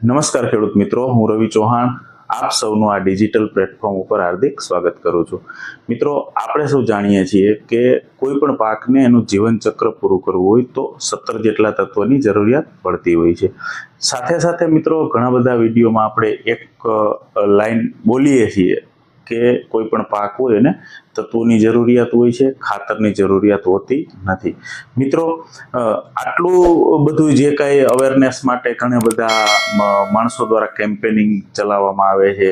નમસ્કાર ખેડૂત મિત્રો, હું રવિ ચૌહાણ. આપ સૌનું આ ડિજિટલ પ્લેટફોર્મ ઉપર હાર્દિક સ્વાગત કરું છું. મિત્રો, આપણે સૌ જાણીએ છીએ કે કોઈ પણ પાકને એનું જીવન ચક્ર પૂરું કરવું હોય તો સત્તર જેટલા તત્વોની જરૂરિયાત પડતી હોય છે. સાથે સાથે મિત્રો, ઘણા બધા વિડીયોમાં આપણે એક લાઈન બોલીએ છીએ. કે કોઈ પણ પાક હોય એને તત્વોની જરૂરિયાત હોય છે, ખાતરની જરૂરિયાત હોતી નથી. મિત્રો આટલું બધું જે કાંઈ અવેરનેસ માટે ઘણા બધા માણસો દ્વારા કેમ્પેનિંગ ચલાવવામાં આવે છે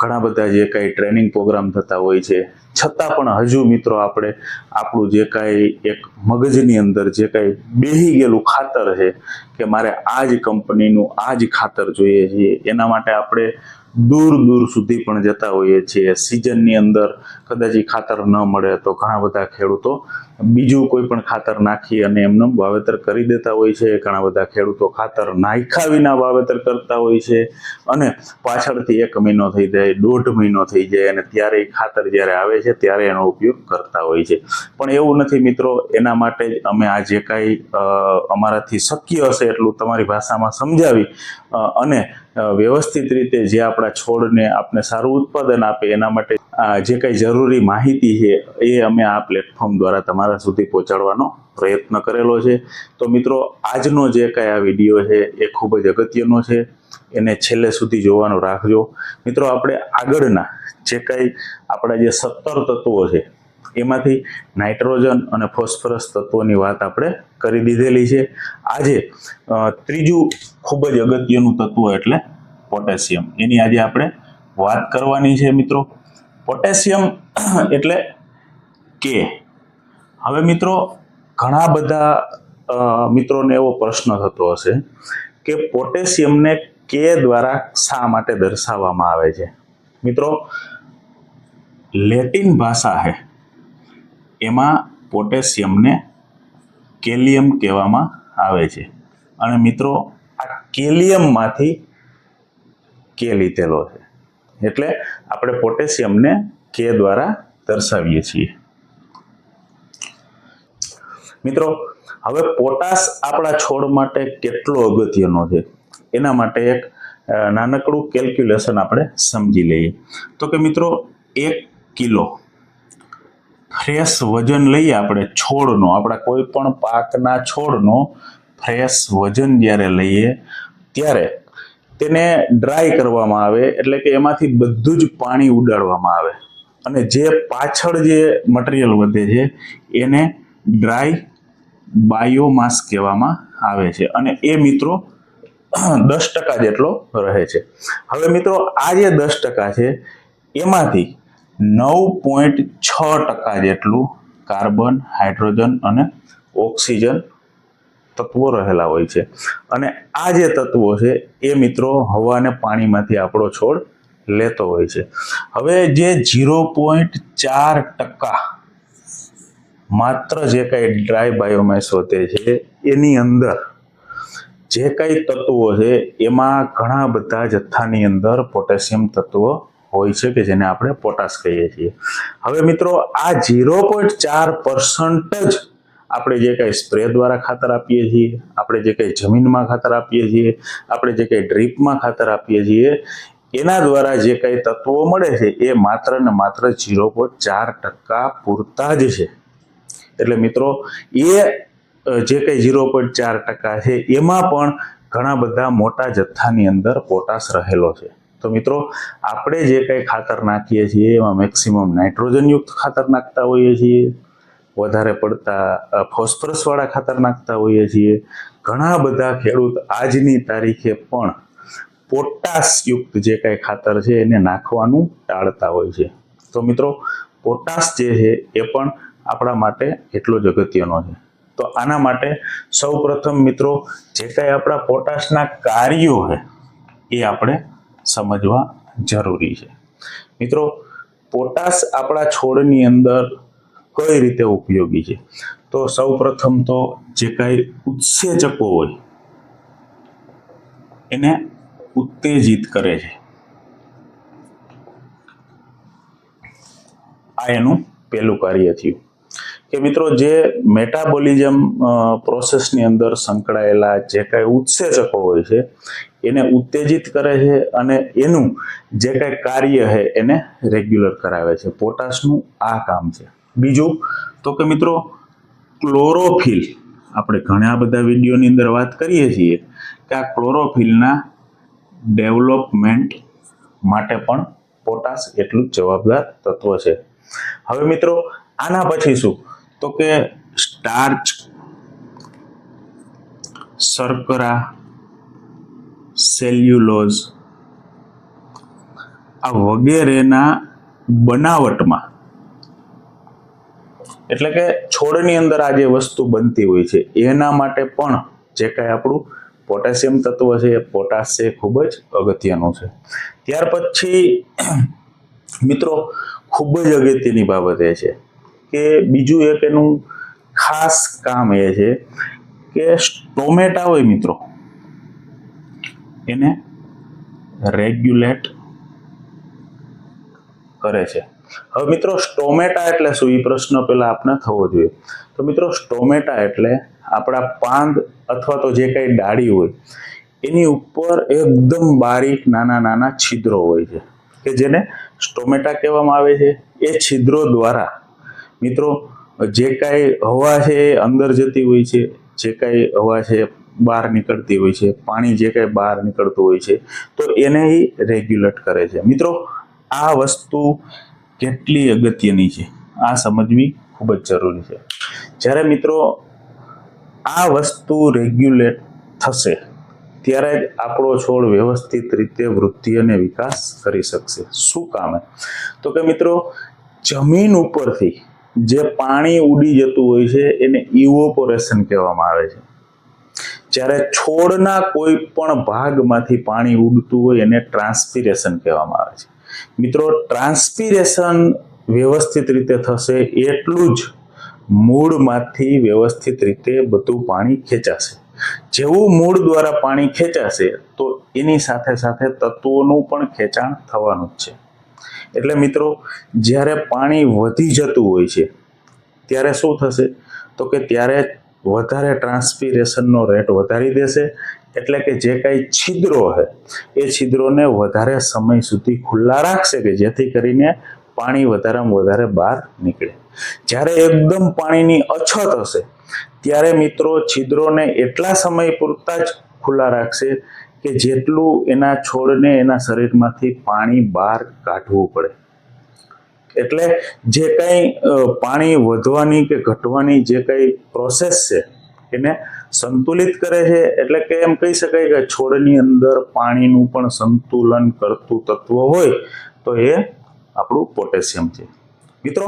ઘણા બધા જે કાંઈ ટ્રેનિંગ પ્રોગ્રામ થતા હોય છે. છતાં પણ હજુ મિત્રો આપણે આપણું જે કાંઈ એક મગજની અંદર જે કાંઈ બેહી ગયેલું ખાતર છે કે મારે આ જ કંપનીનું આ જ ખાતર જોઈએ છીએ એના માટે આપણે દૂર દૂર સુધી પણ જતા હોઈએ છીએ. સિઝનની અંદર કદાચ ખાતર ન મળે તો ઘણા બધા ખેડૂતો બીજું કોઈ પણ ખાતર નાખી અને એમનું વાવેતર કરી દેતા હોય છે. ઘણા બધા ખેડૂતો ખાતર નાખ્યા વિના વાવેતર કરતા હોય છે અને પાછળથી એક મહિનો થઈ જાય, દોઢ મહિનો થઈ જાય અને ત્યારે ખાતર જ્યારે આવે છે ત્યારે એનો ઉપયોગ કરતા હોય છે. પણ એવું નથી મિત્રો, એના માટે અમે આ જે કાંઈ અમારાથી શક્ય હશે એટલું તમારી ભાષામાં સમજાવી અને વ્યવસ્થિત રીતે જે આપણા છોડને આપને સારું ઉત્પાદન આપે એના માટે જે કંઈ જરૂરી માહિતી છે એ અમે આ પ્લેટફોર્મ દ્વારા તમારા સુધી પહોંચાડવાનો પ્રયત્ન કરેલો છે. તો મિત્રો, આજનો જે કાંઈ આ વીડિયો છે એ ખૂબ જ અગત્યનો છે. એને છેલ્લે સુધી જોવાનું રાખજો. મિત્રો, આપણે આગળના જે કાંઈ આપણા જે સત્તર તત્વો છે એમાંથી નાઇટ્રોજન અને ફોસ્ફરસ તત્વોની વાત આપણે કરી દીધેલી છે. આજે ત્રીજું ખૂબ જ અગત્યનું તત્વ એટલે પોટેશિયમ. એની આજે આપણે વાત કરવાની છે મિત્રો. પોટેશિયમ એટલે કે, હવે મિત્રો, ઘણા બધા મિત્રોને એવો પ્રશ્ન થતો હશે કે પોટેશિયમને કે દ્વારા શા માટે દર્શાવવામાં આવે છે? મિત્રો, લેટિન ભાષા છે એમાં પોટેશિયમને કેલિયમ કહેવામાં આવે છે. અને મિત્રો, આ કેલિયમમાંથી કે લીધેલો છે. એટલે આપણે પોટેશિયમને કે દ્વારા દર્શાવીએ છીએ. મિત્રો, હવે પોટાશ આપણા છોડ માટે કેટલો અગત્યનો છે? એના માટે એક નાનકડું કેલ્ક્યુલેશન આપણે સમજી લઈએ. તો કે મિત્રો, એક કિલો ફ્રેશ વજન લઈએ આપણે છોડનો, આપણા કોઈ પણ પાકના છોડનો ફ્રેશ વજન જ્યારે લઈએ, ત્યારે તેને ડ્રાય કરવામાં આવે, એટલે કે એમાંથી બધું જ પાણી ઉડાડવામાં આવે. અને જે પાછળ જે મટીરિયલ વધે છે, એને ડ્રાય બાયોમાસ કહેવામાં આવે છે. અને એ મિત્રો દસ ટકા જેટલો રહે છે. હવે મિત્રો, આ જે દસ ટકા છે, એમાંથી નવ પોઈન્ટ છ ટકા જેટલું કાર્બન, હાઇડ્રોજન અને ઓક્સિજન તત્વો રહેલા હોય છે. અને આ જે તત્વો છે, એ મિત્રો હવા અને પાણીમાંથી આપણો છોડ લેતો હોય છે. હવે જે ઝીરો પોઈન્ટ ચાર ટકા માત્ર જે કાંઈ ડ્રાય બાયોમેસ વધે છે, એની અંદર જે કાંઈ તત્વો છે, એમાં ઘણા બધા જથ્થાની અંદર પોટેશિયમ તત્વો હોય છે કે જેને આપણે પોટાશ કહીએ છીએ. હવે મિત્રો, આ ઝીરો પોઈન્ટ ચાર પર્સન્ટ જ આપણે જે કાંઈ સ્પ્રે દ્વારા ખાતર આપીએ છીએ, આપણે જે કંઈ જમીનમાં ખાતર આપીએ છીએ, આપણે જે કંઈ ડ્રીપમાં ખાતર આપીએ છીએ, એના દ્વારા જે કંઈ તત્વો મળે છે, એ માત્ર ને માત્ર ઝીરો પોઈન્ટ ચાર ટકા પૂરતા જ છે. એટલે મિત્રો, એ જે કંઈ ઝીરો પોઈન્ટ ચાર ટકા છે, એમાં પણ ઘણા બધા મોટા જથ્થાની અંદર પોટાશ રહેલો છે. તો મિત્રો, આપણે જે કંઈ ખાતર નાખીએ છીએ, એમાં મેક્સિમમ નાઇટ્રોજનયુક્ત ખાતર નાખતા હોઈએ છીએ. વધારે પડતા ફોસ્ફરસવાળા ખાતર નાખતા હોઈએ છીએ. ઘણા બધા ખેડૂત આજની તારીખે પણ પોટાશયુક્ત જે કાંઈ ખાતર છે, એને નાખવાનું ટાળતા હોય છે. તો મિત્રો પોટાશ જે છે, એ પણ આપણા માટે એટલો જ અગત્યનો છે. તો આના માટે સૌ પ્રથમ મિત્રો, જે કાંઈ આપણા પોટાશના કાર્યો છે, એ આપણે સમજવા જરૂરી છે. મિત્રો, પોટાશ આપણા છોડની અંદર કઈ રીતે ઉપયોગી છે? તો સૌ પ્રથમ તો જે કાંઈ ઉત્સેચકો હોય, એને ઉત્તેજિત કરે છે. આ એનું પહેલું કાર્ય થયું. કે મિત્રો જે મેટાબોલિઝમ પ્રોસેસની અંદર સંકળાયેલા જે કાંઈ ઉત્સેચકો હોય છે, એને ઉત્તેજિત કરે છે અને એનું જે કાંઈ કાર્ય છે એને રેગ્યુલર કરાવે છે. પોટાશનું આ કામ છે. બીજું તો કે મિત્રો ક્લોરોફિલ આપણે ઘણા બધા વિડીયોની અંદર વાત કરીએ છીએ કે આ ક્લોરોફિલના ડેવલપમેન્ટ માટે પણ પોટાશ એટલું જવાબદાર તત્વ છે. હવે મિત્રો આના પછી શું? તો કે સ્ટાર્ચ શર્કરા સેલ્યુલોઝ આ વગેરેના બનાવટમાં. એટલે કે છોડની અંદર આ જે વસ્તુ બનતી હોય છે, એના માટે પણ જે કાંઈ આપણું પોટેશિયમ તત્વ છે એ પોટાશ છે, ખૂબ જ અગત્યનું છે. ત્યાર પછી, મિત્રો, ખૂબ જ અગત્યની બાબત એ છે કે બીજું એક એનું ખાસ કામ એ છે કે ટોમેટા હોય મિત્રો, એને રેગ્યુલેટ કરે છે. હવે મિત્રો સ્ટોમેટા એટલે શું? એ પ્રશ્ન પહેલા આપને થવો જોઈએ. તો મિત્રો સ્ટોમેટા એટલે આપણા પાંદ અથવા તો જે કંઈ ડાળી હોય, એની ઉપર એકદમ બારીક નાના નાના છિદ્રો હોય છે. કે જેને સ્ટોમેટા કહેવામાં આવે છે. એ છિદ્રો દ્વારા મિત્રો, જે કાંઈ હવા છે એ અંદર જતી હોય છે, જે કાંઈ હવા છે બહાર નીકળતી હોય છે, પાણી જે કાંઈ બહાર નીકળતું હોય છે, તો એને રેગ્યુલેટ કરે છે. મિત્રો, આ વસ્તુ કેટલી અગત્યની છે? આ સમજવી ખૂબ જ જરૂરી છે. જ્યારે મિત્રો, આ વસ્તુ રેગ્યુલેટ થશે, ત્યારે જ આપણો છોડ વ્યવસ્થિત રીતે વૃદ્ધિ અને વિકાસ કરી શકશે. શું કામે તો કે મિત્રો, જમીન ઉપરથી જે પાણી ઉડી જતું હોય છે એને ઇવોપોરેશન કહેવામાં આવે છે. જ્યારે છોડના કોઈ પણ ભાગમાંથી પાણી ઉડતું હોય એને ટ્રાન્સપિરેશન કહેવામાં આવે છે. મિત્રો ટ્રાન્સપિરેશન વ્યવસ્થિત રીતે થશે એટલું જ મૂળમાંથી વ્યવસ્થિત રીતે બધું પાણી ખેંચાશે. જેવું મૂળ દ્વારા પાણી ખેંચાશે તો એની સાથે સાથે તત્વોનું પણ ખેંચાણ થવાનું જ છે. એટલે મિત્રો, જ્યારે પાણી વધી જતું હોય છે, ત્યારે શું થશે? તો કે ત્યારે વધારે ટ્રાન્સપિરેશનનો રેટ વધારી દેશે. એટલે કે જે કાંઈ છિદ્રો છે એ છિદ્રોને વધારે સમય સુધી ખુલ્લા રાખશે કે જેથી કરીને પાણી વધારેમાં વધારે બહાર નીકળે. જ્યારે એકદમ પાણીની અછત હશે, ત્યારે મિત્રો છિદ્રોને એટલા સમય પૂરતા જ ખુલ્લા રાખશે કે જેટલું એના છોડને એના શરીરમાંથી પાણી બહાર કાઢવું પડે. એટલે જે કંઈ પાણી વધવાની કે ઘટવાની જે કંઈ પ્રોસેસ છે, એને સંતુલિત કરે છે, એટલે કે એમ કહી શકાય કે છોડની અંદર પાણીનું પણ સંતુલન કરતું તત્વ હોય, તો એ આપણું પોટેશિયમ છે. મિત્રો,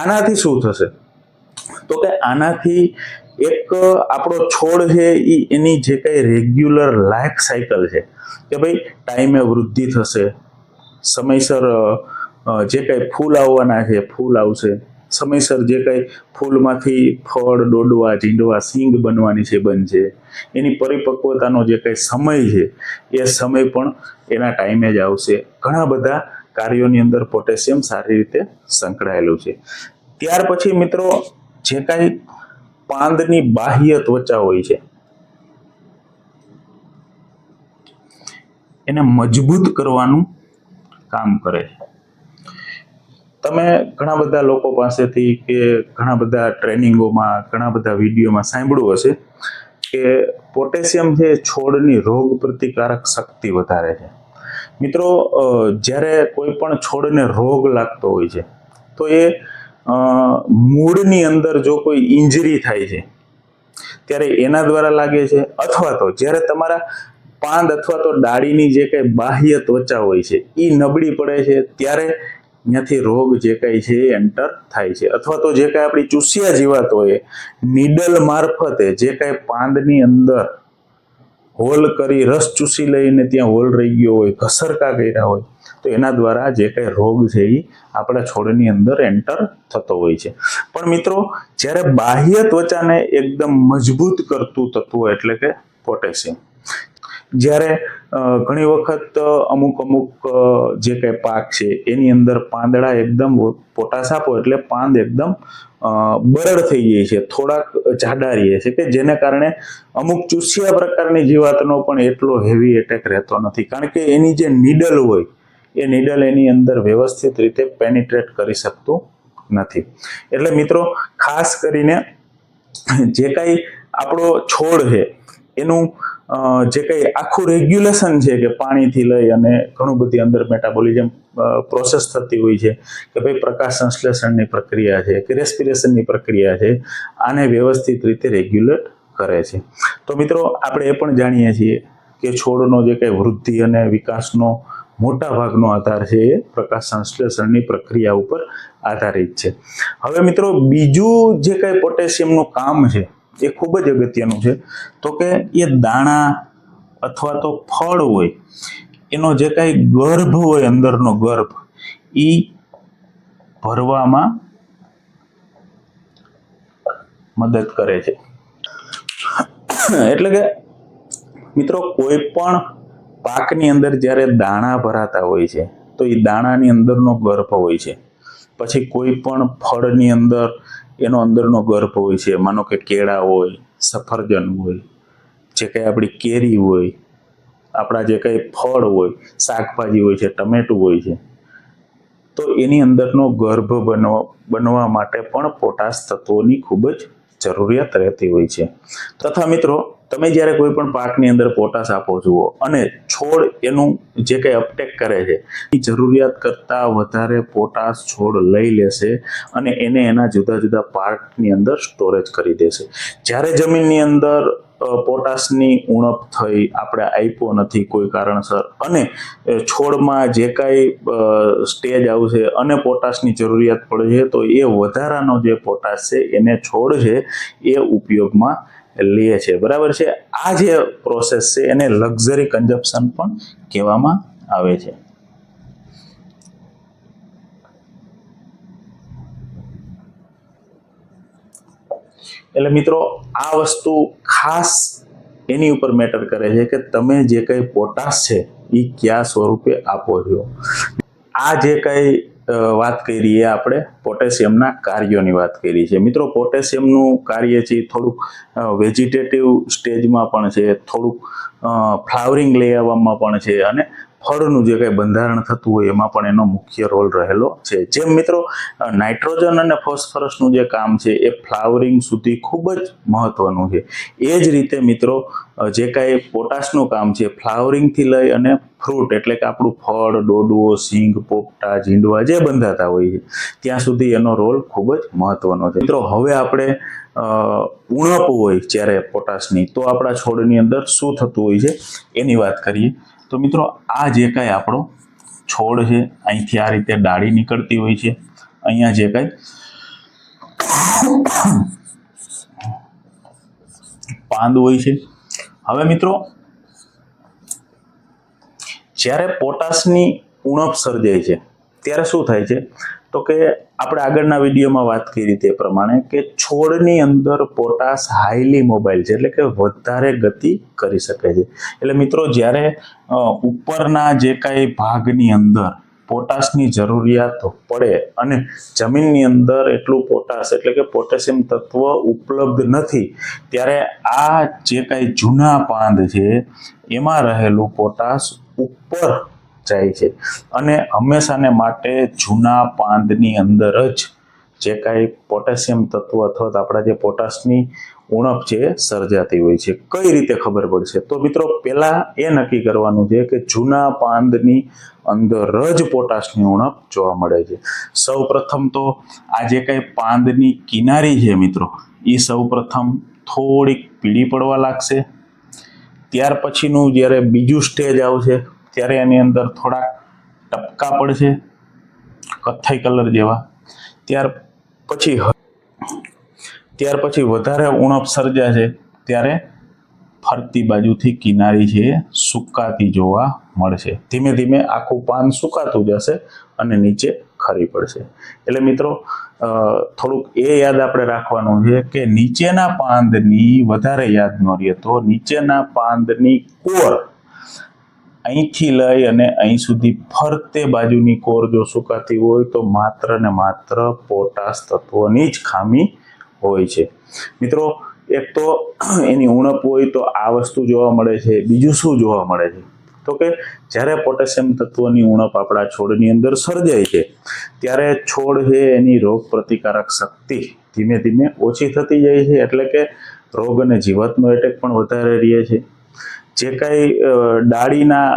આનાથી શું થશે? તો કે આનાથી એક આપણો છોડ છે એ એની જે કંઈ રેગ્યુલર લાઈફ સાયકલ છે, કે ભાઈ ટાઈમે વૃદ્ધિ થશે, સમયસર જે કંઈ ફૂલ આવવાના છે, ફૂલ આવશે, સમયસર જે કંઈ ફૂલમાંથી ફળ ડોડવા ઝીંડવા, સિંગ બનવાની છે, બનશે, એની પરિપક્વતાનો જે કંઈ સમય છે, એ સમય પણ એના ટાઈમે જ આવશે. ઘણા બધા કાર્યોની અંદર પોટેશિયમ સારી રીતે સંકળાયેલું છે. ત્યાર પછી મિત્રો જે કાંઈ પાંદની બાહ્ય ત્વચા હોય છે. એને મજબૂત કરવાનું કામ કરે છે. તમે ઘણા બધા લોકો પાસેથી કે ઘણા બધા ટ્રેનિંગોમાં, ઘણા બધા વિડીયોમાં સાંભળ્યું હશે કે પોટેશિયમ છે છોડની રોગ પ્રતિકારક શક્તિ વધારે છે. મિત્રો જ્યારે કોઈ પણ છોડને રોગ લાગતો હોય છે, તો એ મૂળની અંદર જો કોઈ ઇન્જરી થાય છે, ત્યારે એના દ્વારા લાગે છે, અથવા તો જ્યારે તમારા પાંદ અથવા તો ડાળીની જે કંઈ બાહ્ય ત્વચા હોય છે એ નબળી પડે છે, ત્યારે ત્યાંથી રોગ જે કંઈ છે એ એન્ટર થાય છે. અથવા તો જે કાંઈ આપણી ચૂસિયા હોય, નીડલ મારફતે જે કાંઈ પાંદની અંદર હોલ કરી, રસ ચૂસી લઈને ત્યાં હોલ રહી ગયો હોય, ઘસરકા કર્યા હોય તો એના દ્વારા જે કંઈ રોગ છે એ આપણા છોડની અંદર એન્ટર થતો હોય છે. પણ મિત્રો, જ્યારે બાહ્ય ત્વચાને એકદમ મજબૂત કરતું તત્વ એટલે કે પોટેશિયમ. જ્યારે ઘણી વખત અમુક અમુક જે કંઈ પાક છે એની અંદર પાંદડા એકદમ પોટાશ આપો એટલે પાંદ એકદમ બરડ થઈ જાય છે, થોડાક જાડા રહે છે કે જેને કારણે અમુક ચૂસિયા પ્રકારની જીવાતનો પણ એટલો હેવી એટેક રહેતો નથી. કારણ કે એની જે નીડલ હોય એ નીડલ એની અંદર વ્યવસ્થિત રીતે પેનિટ્રેટ કરી શકતું નથી. એટલે મિત્રો, ખાસ કરીને જે કાંઈ આપણો છોડ છે, એનું જે કંઈ આખું રેગ્યુલેશન છે કે પાણીથી લઈ અને ઘણું બધી અંદર મેટાબોલિઝમ પ્રોસેસ થતી હોય છે કે ભાઈ પ્રકાશ સંશ્લેષણની પ્રક્રિયા છે કે રેસ્પિરેશનની પ્રક્રિયા છે, આને વ્યવસ્થિત રીતે રેગ્યુલેટ કરે છે. તો મિત્રો, આપણે એ પણ જાણીએ છીએ કે છોડનો જે કંઈ વૃદ્ધિ અને વિકાસનો મોટા ભાગનો આધાર છે એ પ્રકાશ સંશ્લેષણની પ્રક્રિયા ઉપર આધારિત છે. હવે મિત્રો, બીજું જે કંઈ પોટેશિયમનું કામ છે, એ ખૂબ જ અગત્યનું છે. તો કે એ દાણા અથવા તો ફળ હોય, એનો જે કાંઈ ગર્ભ હોય અંદરનો ગર્ભ એ ભરવામાં મદદ કરે છે. એટલે કે મિત્રો, કોઈ પણ પાકની અંદર જ્યારે દાણા ભરાતા હોય છે, તો એ દાણાની અંદરનો ગર્ભ હોય છે. પછી કોઈ પણ ફળની અંદર એનો અંદરનો ગર્ભ હોય છે. માનો કે કેળા હોય, સફરજન હોય, જે કંઈ આપણી કેરી હોય, આપણા જે કંઈ ફળ હોય, શાકભાજી હોય છે, ટમેટું હોય છે, તો એની અંદરનો ગર્ભ બનવા બનવા માટે પણ પોટાશ તત્વોની ખૂબ જ જરૂરિયાત રહેતી હોય છે. તથા મિત્રો તમે જ્યારે કોઈ પણ પાકની અંદર પોટાશ આપો છો અને છોડ એનું જે કંઈ અપટેક કરે છે એ જરૂરિયાત કરતાં વધારે પોટાશ છોડ લઈ લેશે અને એને એના જુદા જુદા પાર્ટની અંદર સ્ટોરેજ કરી દેશે. જ્યારે જમીનની અંદર પોટાશની ઉણપ થઈ, આપણે આપ્યો નથી કોઈ કારણસર અને છોડમાં જે કાંઈ સ્ટેજ આવશે અને પોટાશની જરૂરિયાત પડે છે, તો એ વધારાનો જે પોટાશ છે, એને છોડ છે, એ ઉપયોગમાં લે છે. બરાબર છે? આ જે પ્રોસેસ છે, એને લક્ઝરી કન્ઝપ્શન પણ કહેવામાં આવે છે. એટલે મિત્રો, આ વસ્તુ ખાસ એની ઉપર મેટર કરે છે કે તમે જે કંઈ પોટાશ છે એ કયા સ્વરૂપે આપો છો? આ જે કંઈ વાત કરી એ આપણે પોટેશિયમના કાર્યોની વાત કરી છે. મિત્રો, પોટેશિયમનું કાર્ય છે થોડુંક વેજીટેટિવ સ્ટેજમાં પણ છે, થોડુંક ફ્લાવરિંગ લઈ આવવામાં પણ છે અને ફળનું જે કંઈ બંધારણ થતું હોય એમાં પણ એનો મુખ્ય રોલ રહેલો છે. જેમ મિત્રો નાઇટ્રોજન અને ફોસ્ફરસનું જે કામ છે એ ફ્લાવરિંગ સુધી ખૂબ જ મહત્વનું છે. એ જ રીતે મિત્રો જે કાંઈ પોટાશનું કામ છે, ફ્લાવરિંગથી લઈ અને ફ્રૂટ એટલે કે આપણું ફળ ડોડુઓ સિંગ, પોપટા, ઝીંડવા જે બંધાતા હોય છે, ત્યાં સુધી એનો રોલ ખૂબ જ મહત્વનો છે. મિત્રો, હવે આપણે ઉણપ હોય જ્યારે પોટાશની, તો આપણા છોડની અંદર શું થતું હોય છે? એની વાત કરીએ. તો મિત્રો, આ જે કાંઈ આપણો છોડ છે, અહીંથી આ રીતે ડાળી નીકળતી હોય છે. અહીંયા જે કાંઈ પાંદ હોય છે. હવે મિત્રો, જ્યારે પોટાશની ઉણપ સર્જાય છે, ત્યારે શું થાય છે? તો કે આપણે આગળના વિડીયોમાં વાત કરી તે પ્રમાણે કે છોડની અંદર પોટાશ હાઈલી મોબાઈલ છે, એટલે કે વધારે ગતિ કરી શકે છે. એટલે મિત્રો, જ્યારે ઉપરના જે કાંઈ ભાગની અંદર પોટાશની જરૂરિયાત પડે અને જમીનની અંદર એટલું પોટાશ, એટલે કે પોટેશિયમ તત્વ ઉપલબ્ધ નથી, ત્યારે આ જે કાંઈ જૂના પાંદ છે, એમાં રહેલું પોટાશ ઉપર જાય છે. અને હંમેશાને માટે જૂના પાંદની અંદર જ જે કાંઈ પોટેશિયમ તત્વ અથવા તો આપણા જે પોટાશની ઉણપ છે સર્જાતી હોય છે. કઈ રીતે ખબર પડશે? તો મિત્રો પહેલા એ નક્કી કરવાનું છે કે જૂના પાંદની અંદર જ પોટાશની ઉણપ જોવા મળે છે. સૌ પ્રથમ તો આ જે કાંઈ પાંદની કિનારી છે મિત્રો એ સૌ પ્રથમ થોડીક પીળી પડવા લાગશે. ત્યાર પછીનું જ્યારે બીજું સ્ટેજ આવશે ત્યારે એની અંદર થોડાક ટપકા પડશે, કથ્થઈ કલર જેવા. ત્યાર પછી ત્યાર પછી વધારે ઉણપ સર્જાશે ત્યારે ફરતી બાજુથી કિનારી છે સુકાતી જોવા મળશે. ધીમે ધીમે આખું પાન સુકાતું જશે અને નીચે ખરી પડશે. એટલે મિત્રો થોડુંક એ યાદ આપણે રાખવાનું છે કે નીચેના પાંદની વધારે યાદ ન રહે તો નીચેના પાંદની કોર અહીંથી લઈ અને અહીં સુધી ફરતે બાજુની કોર જો સુકાતી હોય તો માત્ર ને માત્ર પોટાશ તત્વોની જ ખામી હોય છે. મિત્રો, એક તો એની ઉણપ હોય તો આ વસ્તુ જોવા મળે છે, બીજું શું જોવા મળે છે? તો કે જ્યારે પોટેશિયમ તત્વોની ઉણપ આપણા છોડની અંદર સર્જાય છે, ત્યારે છોડ છે એની રોગ પ્રતિકારક શક્તિ ધીમે ધીમે ઓછી થતી જાય છે, એટલે કે રોગ અને જીવાતનો એટેક પણ વધારે રહે છે. જે કાંઈ ડાળીના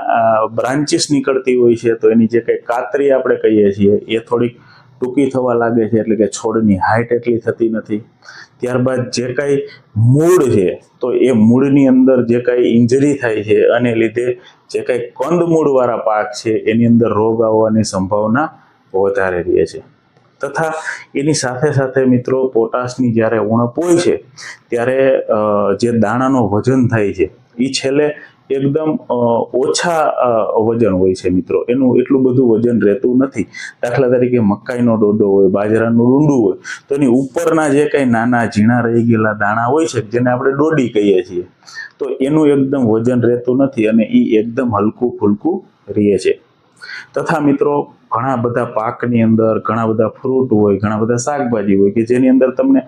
બ્રાન્ચીસ નીકળતી હોય છે, તો એની જે કાંઈ કાતરી આપણે કહીએ છીએ, એ થોડીક ટૂંકી થવા લાગે છે, એટલે કે છોડની હાઇટ એટલી થતી નથી. ત્યારબાદ જે કાંઈ મૂળ છે, તો એ મૂળની અંદર જે કાંઈ ઇન્જરી થાય છે, અને લીધે જે કાંઈ કંદમૂળવાળા પાક છે, એની અંદર રોગ આવવાની સંભાવના વધારે રહે છે. તથા એની સાથે સાથે મિત્રો, પોટાશની જ્યારે ઉણપ હોય છે, ત્યારે જે દાણાનો વજન થાય છે એ છેલ્લે એકદમ ઓછા વજન હોય છે મિત્રો. એનું એટલું બધું વજન રહેતું નથી. દાખલા તરીકે મકાઈનો ડોડો હોય, બાજરાનું ડુંડું હોય, તો એની ઉપરના જે કંઈ નાના ઝીણા રહી ગયેલા દાણા હોય છે, જેને આપણે ડોડી કહીએ છીએ, તો એનું એકદમ વજન રહેતું નથી અને એ એકદમ હલકું ફૂલકું રહે છે. તથા મિત્રો, ઘણા બધા પાકની અંદર ઘણા બધા ફ્રૂટ હોય, ઘણા બધા શાકભાજી હોય કે જેની અંદર તમને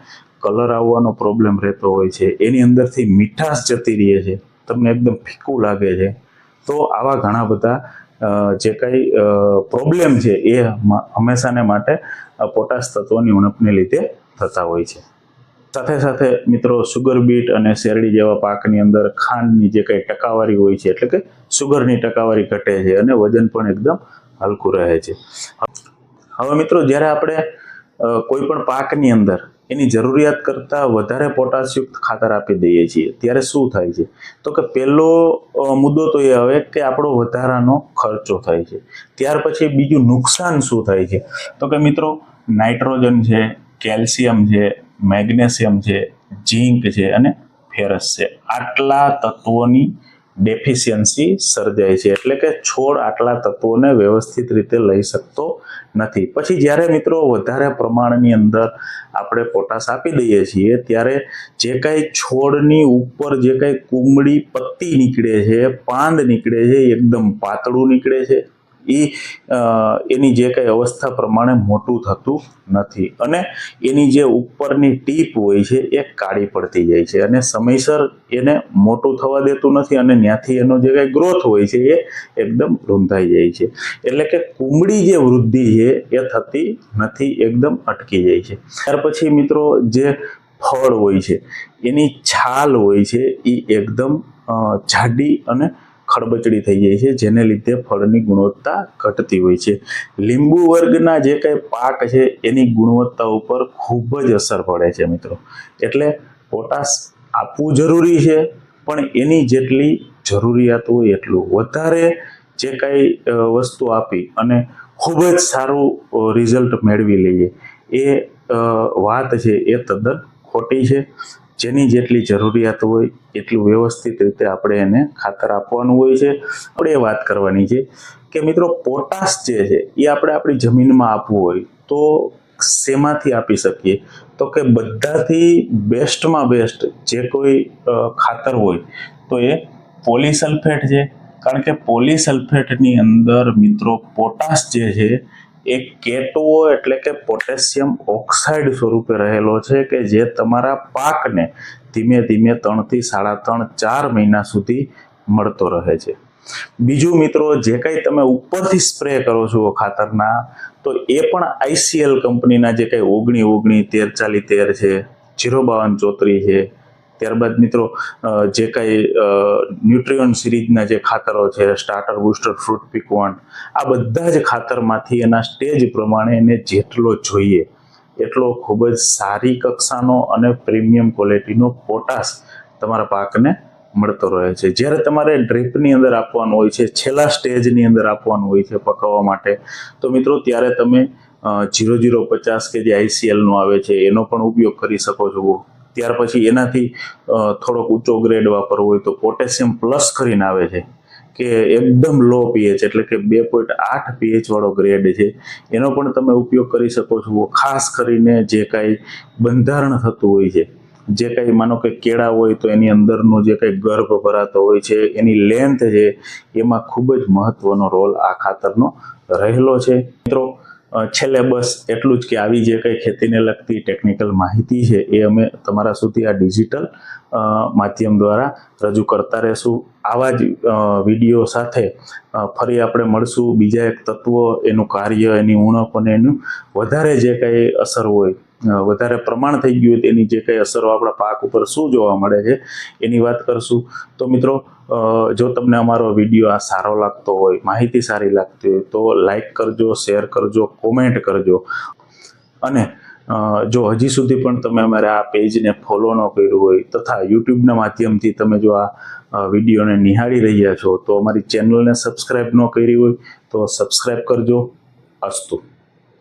કલર આવવાનો પ્રોબ્લેમ રહેતો હોય છે, એની અંદરથી મીઠાશ જતી રહે છે. તમને એકદમ ફીકું લાગે છે. તો આવા ઘણા બધા જે કંઈ પ્રોબ્લેમ છે એ હંમેશાને માટે પોટાશ તત્વોની ઉણપને લીધે થતા હોય છે. સાથે સાથે મિત્રો સુગર બીટ અને શેરડી જેવા પાકની અંદર ખાંડની જે કંઈ ટકાવારી હોય છે, એટલે કે સુગરની ટકાવારી ઘટે છે અને વજન પણ એકદમ હલકું રહે છે. હવે મિત્રો, જ્યારે આપણે કોઈ પણ પાકની અંદર એની જરૂરિયાત કરતાં વધારે પોટાશયુક્ત ખાતર આપી દઈએ છીએ. ત્યારે શું થાય છે? તો કે પહેલો મુદ્દો તો એ આવે કે આપણો વધારાનો ખર્ચો થાય છે. ત્યાર પછી બીજું નુકસાન શું થાય છે? તો કે મિત્રો, નાઇટ્રોજન છે, કેલ્શિયમ છે, મેગ્નેશિયમ છે, ઝીંક છે અને ફેરસ છે. આટલા તત્વોની ડેફિશિયન્સી સર્જાય છે. એટલે કે છોડ આટલા તત્વોને વ્યવસ્થિત રીતે લઈ શકતો નથી. પછી જ્યારે મિત્રો વધારે પ્રમાણની અંદર આપણે પોટાશ આપી દઈએ છીએ, ત્યારે જે કાંઈ છોડની ઉપર જે કાંઈ કુમળી પત્તી નીકળે છે, પાંદ નીકળે છે, એકદમ પાતળું નીકળે છે એ એની જે કંઈ અવસ્થા પ્રમાણે મોટું થતું નથી. અને એની જે ઉપરની ટીપ હોય છે, એ કાળી પડતી જાય છે. અને સમયસર એને મોટું થવા દેતું નથી અને ત્યાંથી એનો જે કાંઈ ગ્રોથ હોય છે, એ એકદમ રૂંધાઈ જાય છે. એટલે કે કુમળી જે વૃદ્ધિ છે, એ થતી નથી, એકદમ અટકી જાય છે. ત્યાર પછી મિત્રો જે ફળ હોય છે, એની છાલ હોય છે, એ એકદમ જાડી અને ખડબચડી થઈ જાય છે, જેને લીધે ફળની ગુણવત્તા ઘટતી હોય છે. લીંબુ વર્ગના જે કંઈ પાક છે, એની ગુણવત્તા ઉપર ખૂબ જ અસર પડે છે મિત્રો. એટલે પોટાશ આપવું જરૂરી છે, પણ એની જેટલી જરૂરિયાત હોય એટલું. વધારે જે કાંઈ વસ્તુ આપી અને ખૂબ જ સારું રિઝલ્ટ મેળવી લઈએ, એ વાત છે, એ તદ્દન ખોટી છે. જેની જેટલી જરૂરિયાત હોય, એટલું વ્યવસ્થિત રીતે આપણે એને ખાતર આપવાનું હોય છે. આપણે એ વાત કરવાની છે કે મિત્રો, પોટાશ જે છે, એ આપણે આપણી જમીનમાં આપવું હોય, તો શેમાંથી આપી શકીએ? તો કે બધાથી બેસ્ટમાં બેસ્ટ જે કોઈ ખાતર હોય, તો એ પોલીસલ્ફેટ છે. કારણ કે પોલીસલ્ફેટની અંદર મિત્રો, પોટાશ જે છે એ કેટો એટલે કે પોટેશિયમ ઓક્સાઇડ સ્વરૂપે રહેલો છે કે જે તમારા પાકને ધીમે ધીમે ત્રણથી સાડા ત્રણ, ચાર મહિના સુધી મળતો રહે છે. બીજું મિત્રો, જે કંઈ તમે ઉપરથી સ્પ્રે કરો છો ખાતરના, તો એ પણ આઈસીએલ કંપનીના જે કંઈ ઓગણી ઓગણી, તેર ચાલી તેર છે, જીરો બાવન ચોત્રી છે ત્યારબાદ મિત્રો જે કાંઈ ન્યુટ્રિયન સિરીઝના જે ખાતરો છે, સ્ટાર્ટર, બુસ્ટર, ફ્રૂટ પીકવન આ બધા જ ખાતરમાંથી એના સ્ટેજ પ્રમાણે એને જેટલો જોઈએ, એટલો ખૂબ જ સારી કક્ષાનો અને પ્રીમિયમ ક્વોલિટીનો પોટાશ તમારા પાકને મળતો રહે છે. જ્યારે તમારે ડ્રીપની અંદર આપવાનું હોય છે, છેલ્લા સ્ટેજની અંદર આપવાનું હોય છે પકવવા માટે, તો મિત્રો ત્યારે તમે જીરો જીરો પચાસ કે જે આઈસીએલનો આવે છે, એનો પણ ઉપયોગ કરી શકો છો. ત્યાર પછી એનાથી થોડોક ઊંચો ગ્રેડ વાપરવો હોય તો પોટેશિયમ પ્લસ કરીને આવે છે, કે એકદમ લો પીએચ એટલે કે બે પોઈન્ટ આઠ પીએચ વાળો ગ્રેડ છે. એનો પણ તમે ઉપયોગ કરી શકો છો. ખાસ કરીને જે કાંઈ બંધારણ થતું હોય છે, જે કંઈ માનો કે કેળા હોય તો એની અંદરનો જે કંઈ ગર્ભ ભરાતો હોય છે, એની લેન્થ છે, એમાં ખૂબ જ મહત્વનો રોલ આ ખાતરનો રહેલો છે. મિત્રો છેલ્લે બસ એટલું જ કે આવી જે કંઈ ખેતીને લગતી ટેકનિકલ માહિતી છે એ અમે તમારા સુધી આ ડિજિટલ માધ્યમ દ્વારા રજૂ કરતા રહેશું. આવા જ વીડિયો સાથે ફરી આપણે મળશું. બીજા એક તત્વ, એનું કાર્ય, એની ઉણપ અને એનું વધારે જે કંઈ અસર હોય વધારે પ્રમાણ થઈ ગયું હોય તેની જે કંઈ અસરો આપણા પાક ઉપર શું જોવા મળે છે, એની વાત કરશું. તો મિત્રો જો તમને અમારો વીડિયો આ સારો લાગતો હોય, માહિતી સારી લાગતી હોય, તો લાઈક કરજો, શેર કરજો, કોમેન્ટ કરજો. અને જો હજી સુધી પણ તમે અમારા આ પેજને ફોલો ન કર્યું હોય તથા યુટ્યુબના માધ્યમથી તમે જો આ વિડીયોને નિહાળી રહ્યા છો, તો અમારી ચેનલને સબસ્ક્રાઈબ ન કરી હોય તો સબસ્ક્રાઈબ કરજો. અસ્તુ.